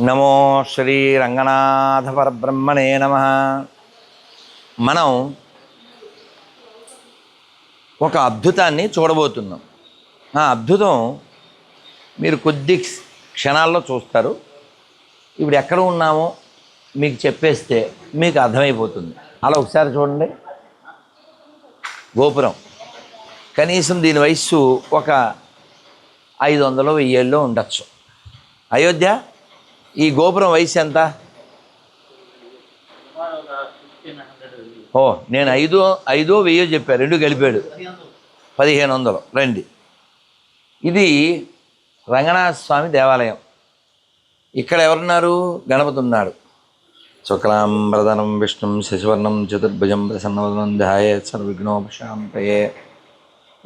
నమో శ్రీ రంగనాథ పరబ్రహ్మణే నమ. మనం ఒక అద్భుతాన్ని చూడబోతున్నాం. ఆ అద్భుతం మీరు కొద్ది క్షణాల్లో చూస్తారు. ఇప్పుడు ఎక్కడ ఉన్నామో మీకు చెప్పేస్తే మీకు అర్థమైపోతుంది. అలా ఒకసారి చూడండి. గోపురం. కనీసం దీని వయస్సు ఒక ఐదు వందలు వెయ్యేళ్ళు ఉండొచ్చు. అయోధ్య ఈ గోపురం వయసు ఎంత? ఓ నేను ఐదో ఐదో వెయ్యో చెప్పాను రెండు కలిపాడు పదిహేను వందలు రండి. ఇది రంగనాథ స్వామి దేవాలయం. ఇక్కడ ఎవరున్నారు? గణపతి ఉన్నాడు. శుక్లాంబరధనం విష్ణుం శశివర్ణం చతుర్భుజం ప్రసన్నవదనం ధ్యాయ సర్విఘ్నోపశాంతయే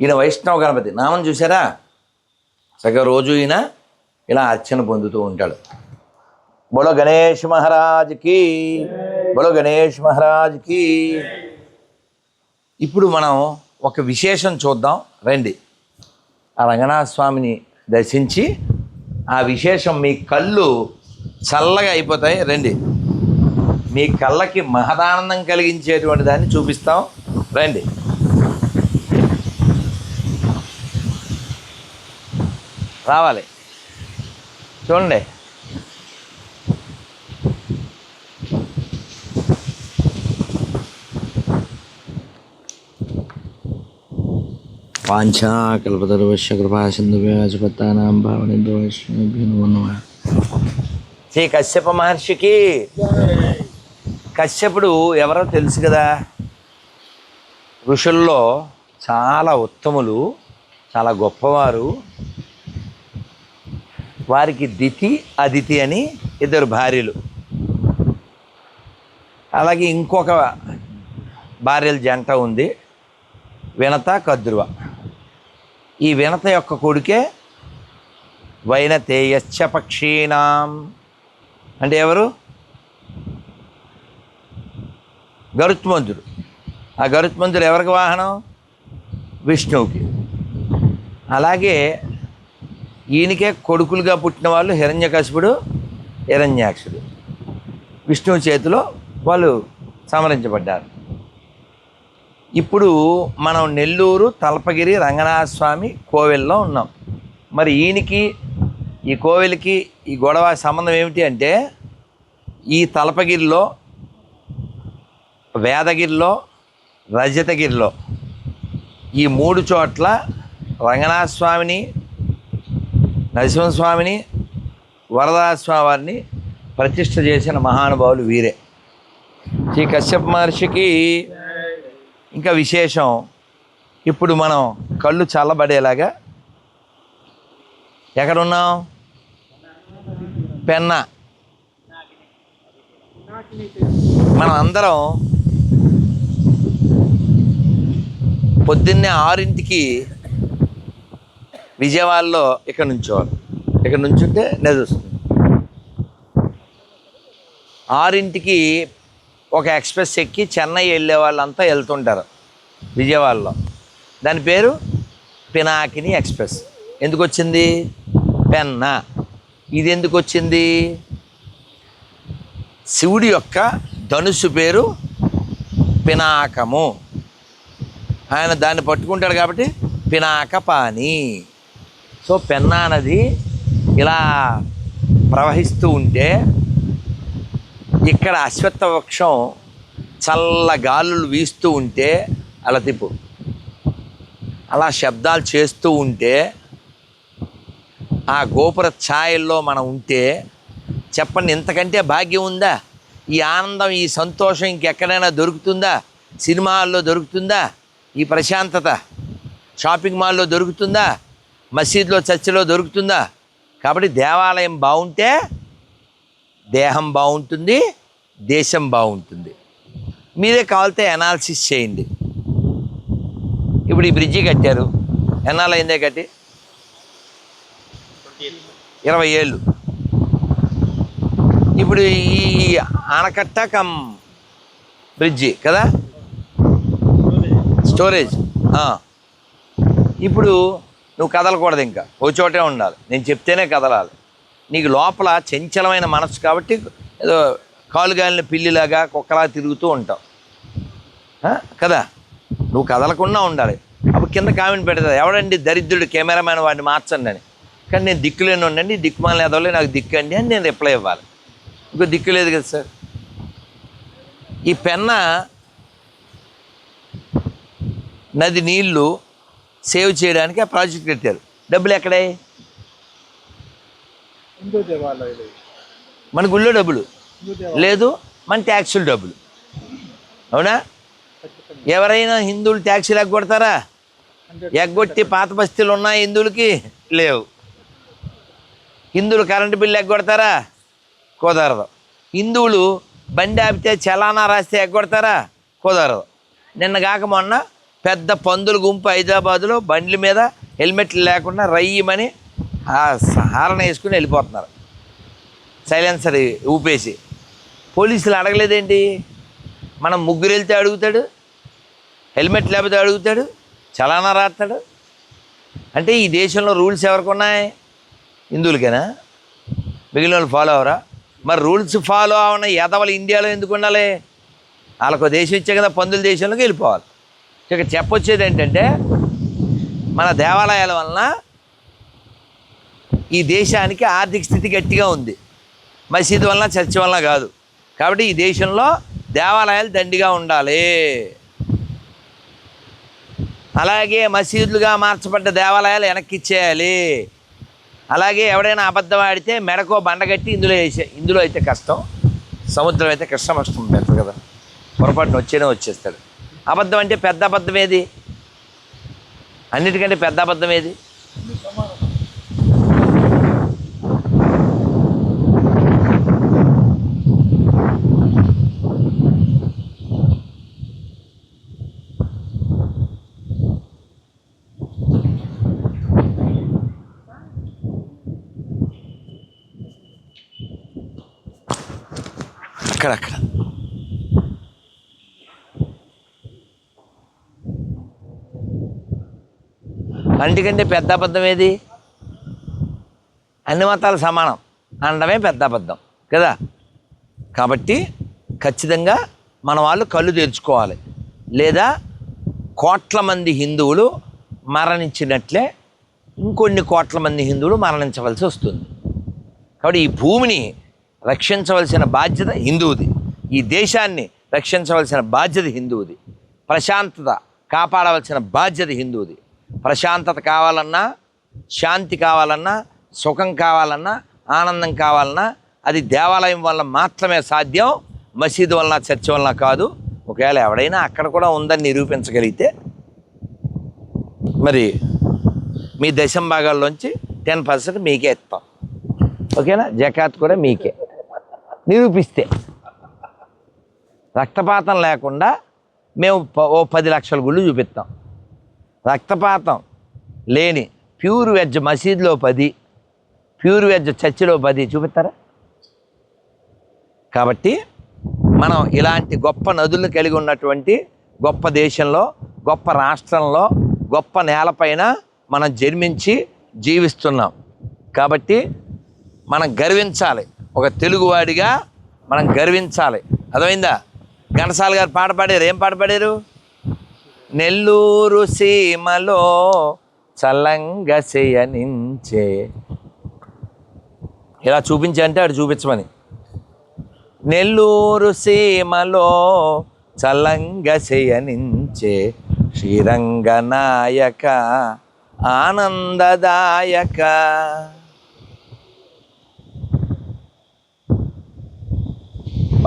ఈయన వైష్ణవ గణపతి. నామం చూసారా సగ రోజు ఈయన ఇలా అర్చన పొందుతూ ఉంటాడు. బోలో గణేష్ మహారాజ్కి బోలో గణేష్ మహారాజ్కి ఇప్పుడు మనం ఒక విశేషం చూద్దాం రండి. ఆ రంగనాథ స్వామిని దర్శించి ఆ విశేషం మీ కళ్ళు చల్లగా అయిపోతాయి రండి. మీ కళ్ళకి మహదానందం కలిగించేటువంటి దాన్ని చూపిస్తాం రండి. రావాలి. చూడండి. వాంఛాకల్పతరువశ్య కృపా సింధువ్యాజపత్తానాం భావనిద్రోష్ణో శ్రీ కశ్యప మహర్షికి కశ్యపుడు ఎవరో తెలుసు కదా? ఋషుల్లో చాలా ఉత్తములు చాలా గొప్పవారు. వారికి దితి అదితి అని ఇద్దరు భార్యలు. అలాగే ఇంకొక భార్యల జంట ఉంది వినత కద్రువ. ఈ వినత యొక్క కొడుకే వైనతేయశ్చ పక్షీణాం అంటే ఎవరు? గరుత్మంతుడు. ఆ గరుత్మంతుడు ఎవరికి వాహనం? విష్ణువుకి. అలాగే ఈయనకే కొడుకులుగా పుట్టిన వాళ్ళు హిరణ్యకశిపుడు హిరణ్యాక్షుడు. విష్ణువు చేతిలో వాళ్ళు సమరించబడ్డారు ఇప్పుడు మనం నెల్లూరు తలపగిరి రంగనాథ స్వామి కోవెల్లో ఉన్నాం. మరి ఈయనకి ఈ కోవెలకి ఈ గొడవ సంబంధం ఏమిటి అంటే ఈ తలపగిరిలో వేదగిరిలో రజతగిరిలో ఈ మూడు చోట్ల రంగనాథ స్వామిని నరసింహస్వామిని వరదాస్వామి వారిని ప్రతిష్ఠ చేసిన మహానుభావులు వీరే. శ్రీ కశ్యప్ మహర్షికి ఇంకా విశేషం ఇప్పుడు మనం కళ్ళు చల్లబడేలాగా ఎక్కడున్నాం? పెన్న. మనం అందరం పొద్దున్నే ఆరింటికి విజయవాడలో ఇక్కడ నుంచోవాలి. ఇక్కడ నుంచుంటే నిజ వస్తుంది. ఆరింటికి ఒక ఎక్స్ప్రెస్ ఎక్కి చెన్నై వెళ్ళే వాళ్ళంతా వెళ్తుంటారు విజయవాడలో. దాని పేరు పినాకిని ఎక్స్ప్రెస్. ఎందుకు వచ్చింది? పెన్నా. ఇది ఎందుకు వచ్చింది? శివుడి యొక్క ధనుసు పేరు పినాకము. ఆయన దాన్ని పట్టుకుంటాడు కాబట్టి పినాకపాని సో పెన్నా నది ఇలా ప్రవహిస్తూ ఉంటే ఇక్కడ అశ్వత్థ వృక్షం చల్ల గాలులు వీస్తూ ఉంటే అలా తిప్పు. అలా శబ్దాలు చేస్తూ ఉంటే ఆ గోపుర ఛాయల్లో మనం ఉంటే చెప్పండి ఇంతకంటే భాగ్యం ఉందా? ఈ ఆనందం ఈ సంతోషం ఇంకెక్కడైనా దొరుకుతుందా? సినిమాల్లో దొరుకుతుందా? ఈ ప్రశాంతత షాపింగ్ మాల్లో దొరుకుతుందా? మసీద్లో చర్చిలో దొరుకుతుందా? కాబట్టి దేవాలయం బాగుంటే దేహం బాగుంటుంది దేశం బాగుంటుంది. మీరే కావాలితే ఎనాలిసిస్ చేయండి. ఇప్పుడు ఈ బ్రిడ్జి కట్టారు. ఎన్నాళ్ళు అయిందే కట్టి? ఇరవై ఏళ్ళు. ఇప్పుడు ఈ ఆనకట్ట కమ్ బ్రిడ్జి కదా? స్టోరేజ్ ఇప్పుడు నువ్వు కదలకూడదు ఇంకా. ఓ చోటే ఉండాలి. నేను చెప్తేనే కదలాలి. నీకు లోపల చంచలమైన మనసు కాబట్టి ఏదో కాలుగాలిన పిల్లిలాగా కుక్కలా తిరుగుతూ ఉంటావు. కదా? నువ్వు కదలకుండా ఉండాలి. అప్పుడు కింద కామెంట్ పెడతావు ఎవడండి దరిద్రుడు? కెమెరామ్యాన్ వాడిని మార్చండి అని. కానీ నేను దిక్కులేని ఉండండి దిక్కుమాలని ఎదవలే నాకు దిక్కు అండి అని నేను రిప్లై ఇవ్వాలి. ఇంకో దిక్కు లేదు కదా సార్? ఈ పెన్న నది నీళ్ళు సేవ్ చేయడానికి ఆ ప్రాజెక్ట్ కట్టారు. డబ్బులు ఎక్కడే హిందూ దేవాలయాలు మన గుళ్ళో డబ్బులు. లేదు మన ట్యాక్సులు డబ్బులు. అవునా? ఎవరైనా హిందువులు ట్యాక్సీలు ఎగ్గొడతారా ఎగ్గొట్టి పాత బస్తీలు ఉన్నాయి హిందువులకి? లేవు. హిందువులు కరెంటు బిల్లు ఎగ్గొడతారా? కుదరదు. హిందువులు బండి ఆపితే చలానా రాస్తే ఎగ్గొడతారా? కుదరదు. నిన్న కాక మొన్న పెద్ద పందుల గుంపు హైదరాబాదులో బండ్ల మీద హెల్మెట్లు లేకుండా రయ్యమని ఆ హారణ వేసుకుని వెళ్ళిపోతున్నారు. సైలెన్సర్ ఊపేసి పోలీసులు అడగలేదేంటి? మనం ముగ్గురు వెళ్తే అడుగుతాడు హెల్మెట్ లేకపోతే అడుగుతాడు చలానా రాస్తాడు? అంటే ఈ దేశంలో రూల్స్ ఎవరికి ఉన్నాయి? హిందువులకేనా? మిగిలిన వాళ్ళు ఫాలో అవరా? మరి రూల్స్ ఫాలో అవన ఎదవలు ఇండియాలో ఎందుకు ఉండాలి? వాళ్ళకు దేశం ఇచ్చే కదా పందుల దేశంలోకి వెళ్ళిపోవాలి. ఇక చెప్పొచ్చేది ఏంటంటే మన దేవాలయాల వలన ఈ దేశానికి ఆర్థిక స్థితి గట్టిగా ఉంది. మసీదు వలన చర్చి వలన కాదు. కాబట్టి ఈ దేశంలో దేవాలయాలు దండిగా ఉండాలి. అలాగే మసీదులుగా మార్చబడ్డ దేవాలయాలు వెనక్కి ఇచ్చేయాలి అలాగే ఎవడైనా అబద్ధం ఆడితే మెడకో బండగట్టి ఇందులో వేసే ఇందులో అయితే కష్టం. సముద్రం అయితే కష్టం కష్టం పెద్ద కదా. పొరపాటున వచ్చేనే వచ్చేస్తాడు. అబద్ధం అంటే పెద్ద అబద్ధం ఏది? అన్నిటికంటే పెద్ద అబద్ధం ఏది? అక్కడక్కడ. అన్నిటికంటే పెద్ద అబద్ధం ఏది? అన్ని మతాలు సమానం. అనడమే పెద్ద అబద్ధం. కదా? కాబట్టి ఖచ్చితంగా మన వాళ్ళు కళ్ళు తెరుచుకోవాలి. లేదా కోట్ల మంది హిందువులు మరణించినట్లే ఇంకొన్ని కోట్ల మంది హిందువులు మరణించవలసి వస్తుంది. కాబట్టి ఈ భూమిని రక్షించవలసిన బాధ్యత హిందువుది. ఈ దేశాన్ని రక్షించవలసిన బాధ్యత హిందువుది. ప్రశాంతత కాపాడవలసిన బాధ్యత హిందువుది. ప్రశాంతత కావాలన్నా శాంతి కావాలన్నా సుఖం కావాలన్నా ఆనందం కావాలన్నా అది దేవాలయం వల్ల మాత్రమే సాధ్యం మసీదు వలన చర్చ వలన కాదు. ఒకవేళ ఎవడైనా అక్కడ కూడా ఉందని నిరూపించగలిగితే మరి మీ దశం భాగాల్లోంచి టెన్ పర్సెంట్ మీకే ఇస్తాం. ఓకేనా? జకాత్ కూడా మీకే. నిరూపిస్తే. రక్తపాతం లేకుండా మేము ప- ఓ పది లక్షల గుళ్ళు చూపిస్తాం రక్తపాతం లేని ప్యూర్ వెజ్ మసీదులో పది ప్యూర్ వెజ్ చర్చిలో పది చూపిస్తారా కాబట్టి మనం ఇలాంటి గొప్ప నదులను కలిగి ఉన్నటువంటి గొప్ప దేశంలో గొప్ప రాష్ట్రంలో గొప్ప నేలపైన మనం జన్మించి జీవిస్తున్నాం. కాబట్టి మనం గర్వించాలి. ఒక తెలుగువాడిగా మనం గర్వించాలి. అర్థమైందా? ఘనసాల గారు పాట పాడారు. ఏం పాట పాడారు? నెల్లూరు సీమలో చల్లంగసేయనించే ఇలా చూపించంటే అటు చూపించమని. నెల్లూరు సీమలో చల్లంగసేయనించే చేయనించే శ్రీరంగనాయక ఆనందదాయక.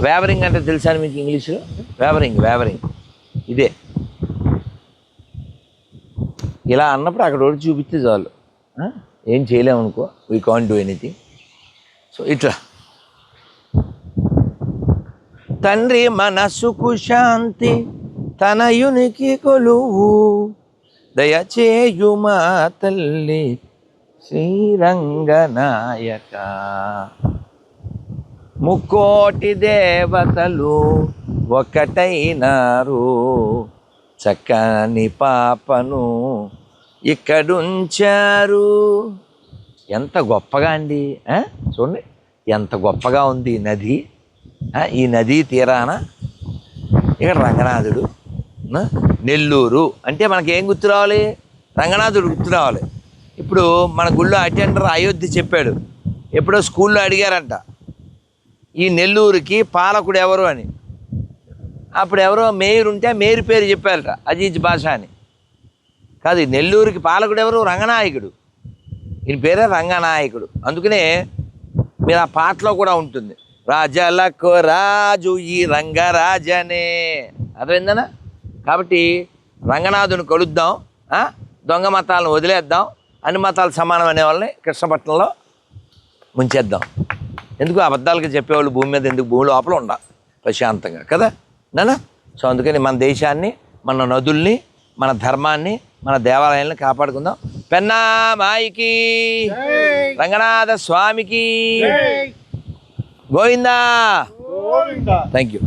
వేవరింగ్ అంటే తెలుసా మీకు ఇంగ్లీషు? వేవరింగ్ వేవరింగ్ ఇదే. ఇలా అన్నప్పుడు అక్కడ ఒకటి చూపిస్తే చాలు. ఆ? ఏం చేయలేము అనుకో. We can't do anything so ఇట్లా. తండ్రి మనసుకు శాంతి తనయునికి కొలువు. దయచేయుమా తల్లి శ్రీరంగనాయక. ముక్కోటి దేవతలు ఒకటైనారు. చక్కని పాపను ఇక్కడుంచారు. ఎంత గొప్పగా అండి చూడండి ఎంత గొప్పగా ఉంది ఈ నది. ఈ నదీ తీరాన ఇక్కడ రంగనాథుడు నెల్లూరు. అంటే మనకి ఏం గుర్తు రావాలి? రంగనాథుడు గుర్తు రావాలి. ఇప్పుడు మన గుళ్ళో అటెండర్ అయోధ్య చెప్పాడు. ఎప్పుడో స్కూల్లో అడిగారంట. ఈ నెల్లూరుకి పాలకుడు ఎవరు అని? అప్పుడు ఎవరో మేయర్ ఉంటే మేయర్ పేరు చెప్పారట అజీజ్ బాషా అని. కాదు నెల్లూరుకి పాలకుడు ఎవరు? రంగనాయకుడు. ఈయన పేరే రంగనాయకుడు. అందుకనే మీరు ఆ పాటలో కూడా ఉంటుంది. రాజలకు రాజు ఈ రంగరాజనే. అర్థమైందనా? కాబట్టి రంగనాథుని కలుద్దాం దొంగ మతాలను వదిలేద్దాం అన్ని మతాలు సమానం అనే వాళ్ళని కృష్ణపట్నంలో ముంచేద్దాం. ఎందుకు అబద్ధాలుగా చెప్పేవాళ్ళు భూమి మీద ఎందుకు భూమి లోపల ఉండాలి ప్రశాంతంగా కదా? నానా? సో అందుకని మన దేశాన్ని మన నదుల్ని మన ధర్మాన్ని మన దేవాలయాలను కాపాడుకుందాం. పెన్నా మాయికి రంగనాథ స్వామికి. గోవిందా. Thank you